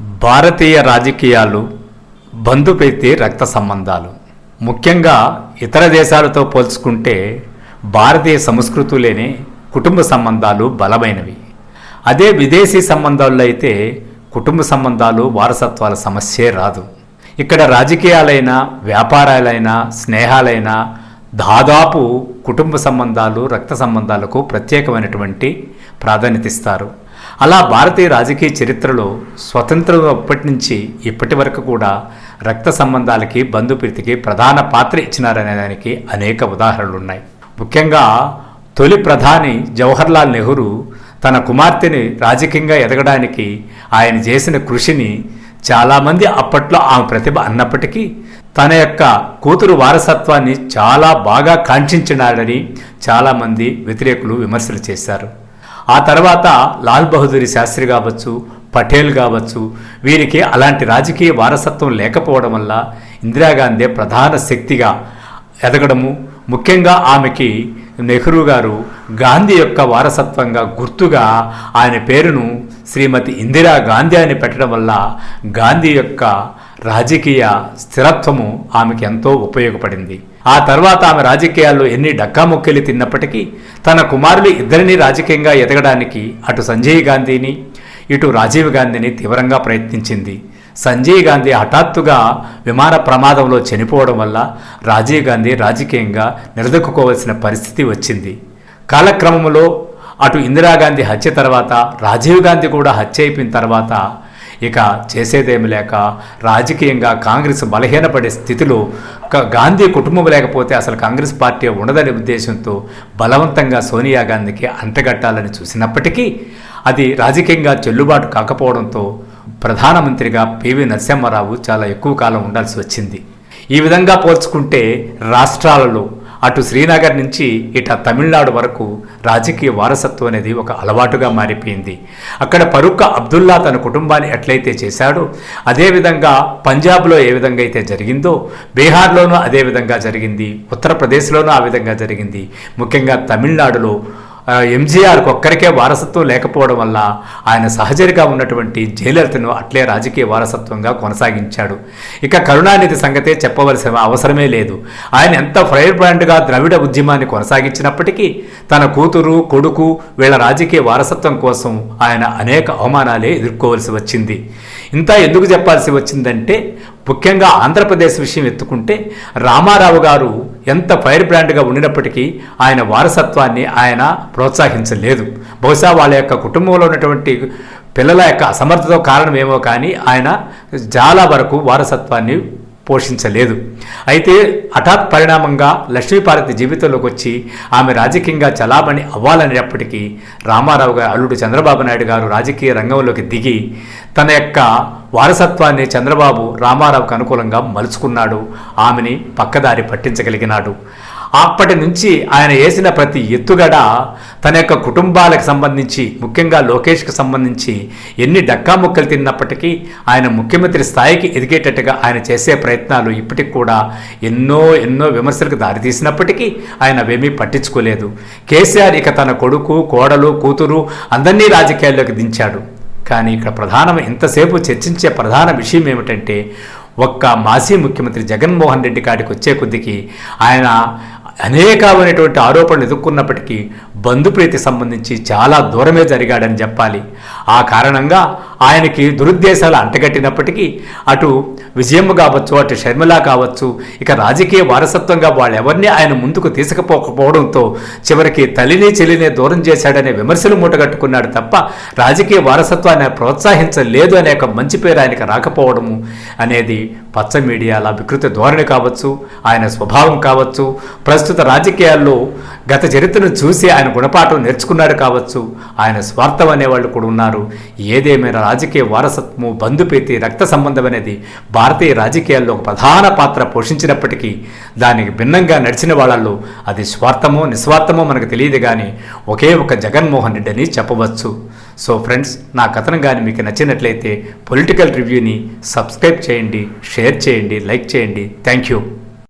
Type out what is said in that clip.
భారతీయ రాజకీయాలు బంధుప్రీతి రక్త సంబంధాలు. ముఖ్యంగా ఇతర దేశాలతో పోల్చుకుంటే భారతీయ సంస్కృతులేనే కుటుంబ సంబంధాలు బలమైనవి. అదే విదేశీ సంబంధాల్లో అయితే కుటుంబ సంబంధాలు వారసత్వాల సమస్యే రాదు. ఇక్కడ రాజకీయాలైనా వ్యాపారాలైనా స్నేహాలైనా దాదాపు కుటుంబ సంబంధాలు రక్త సంబంధాలకు ప్రత్యేకమైనటువంటి ప్రాధాన్యత ఇస్తారు. అలా భారతీయ రాజకీయ చరిత్రలో స్వతంత్రం అప్పటి నుంచి ఇప్పటి వరకు కూడా రక్త సంబంధాలకి బంధుప్రీతికి ప్రధాన పాత్ర ఇచ్చినారనే దానికి అనేక ఉదాహరణలు ఉన్నాయి ముఖ్యంగా తొలి ప్రధాని జవహర్లాల్ నెహ్రూ తన కుమార్తెని రాజకీయంగా ఎదగడానికి ఆయన చేసిన కృషిని చాలామంది అప్పట్లో ఆమె ప్రతిభ అన్నప్పటికీ తన యొక్క కూతురు వారసత్వాన్ని చాలా బాగా కాంక్షించినాడని చాలామంది వ్యతిరేకులు విమర్శలు చేశారు. ఆ తర్వాత లాల్ బహదూరి శాస్త్రి కావచ్చు పటేల్ కావచ్చు వీరికి అలాంటి రాజకీయ వారసత్వం లేకపోవడం వల్ల ఇందిరాగాంధీ ప్రధాన శక్తిగా ఎదగడము ముఖ్యంగా ఆమెకి నెహ్రూ గారు గాంధీ యొక్క వారసత్వంగా గుర్తుగా ఆయన పేరును శ్రీమతి ఇందిరా గాంధీ అని పెట్టడం వల్ల గాంధీ యొక్క రాజకీయ స్థిరత్వము ఆమెకి ఎంతో ఉపయోగపడింది. ఆ తర్వాత ఆమె రాజకీయాల్లో ఎన్ని డక్కాముక్కలు తిన్నప్పటికీ తన కుమారులు ఇద్దరిని రాజకీయంగా ఎదగడానికి అటు సంజయ్ గాంధీని ఇటు రాజీవ్ గాంధీని తీవ్రంగా ప్రయత్నించింది. సంజయ్ గాంధీ హఠాత్తుగా విమాన ప్రమాదంలో చనిపోవడం వల్ల రాజీవ్ గాంధీ రాజకీయంగా నిలదొక్కుకోవాల్సిన పరిస్థితి వచ్చింది. కాలక్రమంలో అటు ఇందిరాగాంధీ హత్య తర్వాత రాజీవ్ గాంధీ కూడా హత్య అయిపోయిన తర్వాత ఇక చేసేదేమి లేక రాజకీయంగా కాంగ్రెస్ బలహీనపడే స్థితిలో గాంధీ కుటుంబం లేకపోతే అసలు కాంగ్రెస్ పార్టీ ఉండదనే ఉద్దేశంతో బలవంతంగా సోనియా గాంధీకి అంటగట్టాలని చూసినప్పటికీ అది రాజకీయంగా చెల్లుబాటు కాకపోవడంతో ప్రధానమంత్రిగా పివి నరసింహారావు చాలా ఎక్కువ కాలం ఉండాల్సి వచ్చింది. ఈ విధంగా పోల్చుకుంటే రాష్ట్రాలలో అటు శ్రీనగర్ నుంచి ఇట తమిళనాడు వరకు రాజకీయ వారసత్వం అనేది ఒక అలవాటుగా మారిపోయింది. అక్కడ పరుక్క అబ్దుల్లా తన కుటుంబాన్ని ఎట్లయితే చేశాడో అదేవిధంగా పంజాబ్లో ఏ విధంగా అయితే జరిగిందో బీహార్లోనూ అదే విధంగా జరిగింది ఉత్తరప్రదేశ్లోనూ ఆ విధంగా జరిగింది. ముఖ్యంగా తమిళనాడులో ఎంజీఆర్కి ఒక్కరికే వారసత్వం లేకపోవడం వల్ల ఆయన సహచరిగా ఉన్నటువంటి జయలలితను అట్లే రాజకీయ వారసత్వంగా కొనసాగించాడు. ఇక కరుణానిధి సంగతే చెప్పవలసిన అవసరమే లేదు. ఆయన ఎంత ఫైర్ బ్రాండ్గా ద్రవిడ ఉద్యమాన్ని కొనసాగించినప్పటికీ తన కూతురు కొడుకు వీళ్ళ రాజకీయ వారసత్వం కోసం ఆయన అనేక అవమానాలే ఎదుర్కోవలసి వచ్చింది. ఇంత ఎందుకు చెప్పాల్సి వచ్చిందంటే ముఖ్యంగా ఆంధ్రప్రదేశ్ విషయం ఎత్తుకుంటే రామారావు గారు ఎంత ఫైర్ బ్రాండ్గా ఉండినప్పటికీ ఆయన వారసత్వాన్ని ఆయన ప్రోత్సహించలేదు. బహుశా వాళ్ళ యొక్క కుటుంబంలో ఉన్నటువంటి పిల్లల యొక్క అసమర్థత కారణమేమో కానీ ఆయన చాలా వరకు వారసత్వాన్ని పోషించలేదు. అయితే హఠాత్ పరిణామంగా లక్ష్మీపార్వతి జీవితంలోకి వచ్చి ఆమె రాజకీయంగా చలామణి అవ్వాలనేటప్పటికీ రామారావు గారు అల్లుడు చంద్రబాబు నాయుడు గారు రాజకీయ రంగంలోకి దిగి తన యొక్క వారసత్వాన్ని చంద్రబాబు రామారావుకు అనుకూలంగా మలుచుకున్నాడు. ఆమెని పక్కదారి పట్టించగలిగినాడు. అప్పటి నుంచి ఆయన వేసిన ప్రతి ఎత్తుగడ తన యొక్క కుటుంబాలకు సంబంధించి ముఖ్యంగా లోకేష్కి సంబంధించి ఎన్ని డక్కా ముక్కలు తిన్నప్పటికీ ఆయన ముఖ్యమంత్రి స్థాయికి ఎదిగేటట్టుగా ఆయన చేసే ప్రయత్నాలు ఇప్పటికి కూడా ఎన్నో ఎన్నో విమర్శలకు దారితీసినప్పటికీ ఆయన అవేమీ పట్టించుకోలేదు. కేసీఆర్ ఇక తన కొడుకు కోడలు కూతురు అందరినీ రాజకీయాల్లోకి దించాడు. కానీ ఇక్కడ ప్రధానం ఇంతసేపు చర్చించే ప్రధాన విషయం ఏమిటంటే ఒక్క మాజీ ముఖ్యమంత్రి జగన్మోహన్ రెడ్డి కాడికి వచ్చే కొద్దికి ఆయన అనేకమైనటువంటి ఆరోపణలు ఎదుర్కొన్నప్పటికీ బంధుప్రీతి సంబంధించి చాలా దూరమే జరిగాడని చెప్పాలి. ఆ కారణంగా ఆయనకి దురుద్దేశాలు అంటగట్టినప్పటికీ అటు విజయమ్మ కావచ్చు అటు షర్మిల కావచ్చు ఇక రాజకీయ వారసత్వంగా వాళ్ళెవరిని ఆయన ముందుకు తీసుకుపోకపోవడంతో చివరికి తల్లిని చెల్లిని దూరం చేశాడనే విమర్శలు మూటగట్టుకున్నాడు తప్ప రాజకీయ వారసత్వాన్ని ప్రోత్సహించలేదు అనే ఒక మంచి పేరు ఆయనకు రాకపోవడము అనేది పచ్చ మీడియాల వికృత ధోరణి కావచ్చు ఆయన స్వభావం కావచ్చు ప్రస్తుత రాజకీయాల్లో గత చరిత్రను చూసి ఆయన గుణపాఠం నేర్చుకున్నాడు కావచ్చు. ఆయన స్వార్థం అనేవాళ్ళు కూడా ఉన్నారు. ఏదేమైనా రాజకీయ వారసత్వము బంధుప్రీతి రక్త సంబంధం అనేది భారతీయ రాజకీయాల్లో ఒక ప్రధాన పాత్ర పోషించినప్పటికీ దానికి భిన్నంగా నడిచిన వాళ్ళల్లో అది స్వార్థమో నిస్వార్థమో మనకు తెలియదు కానీ ఒకే ఒక జగన్మోహన్ రెడ్డి అని చెప్పవచ్చు. సో ఫ్రెండ్స్ నా కథనం కానీ మీకు నచ్చినట్లయితే పొలిటికల్ రివ్యూని సబ్స్క్రైబ్ చేయండి షేర్ చేయండి లైక్ చేయండి. Thank you.